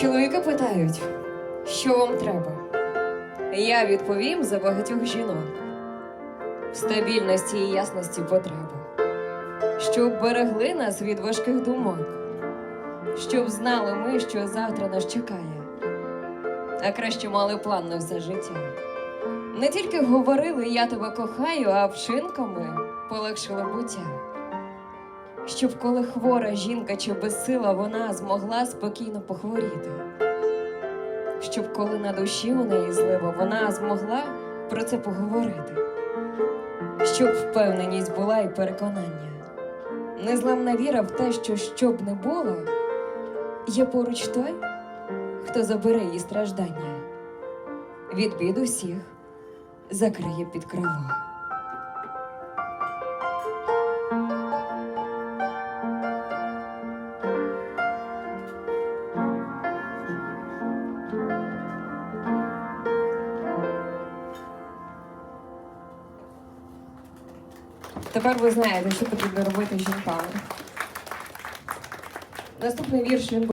Чоловіки питають, що вам треба? Я відповім за багатьох жінок. В стабільності і ясності потреба. Щоб берегли нас від важких думок, щоб знали ми, що завтра нас чекає, а краще мали план на все життя. Не тільки говорили я тебе кохаю, а вчинками полегшили буття. Щоб коли хвора жінка чи безсила, вона змогла спокійно похворіти. Щоб коли на душі у неї злива, вона змогла про це поговорити. Щоб впевненість була і переконання. Незламна віра в те, що що б не було, є поруч той, хто забере її страждання. Від бід усіх закриє під крило. Тепер ви знаєте, що потрібно робити жінками. Наступний вірш він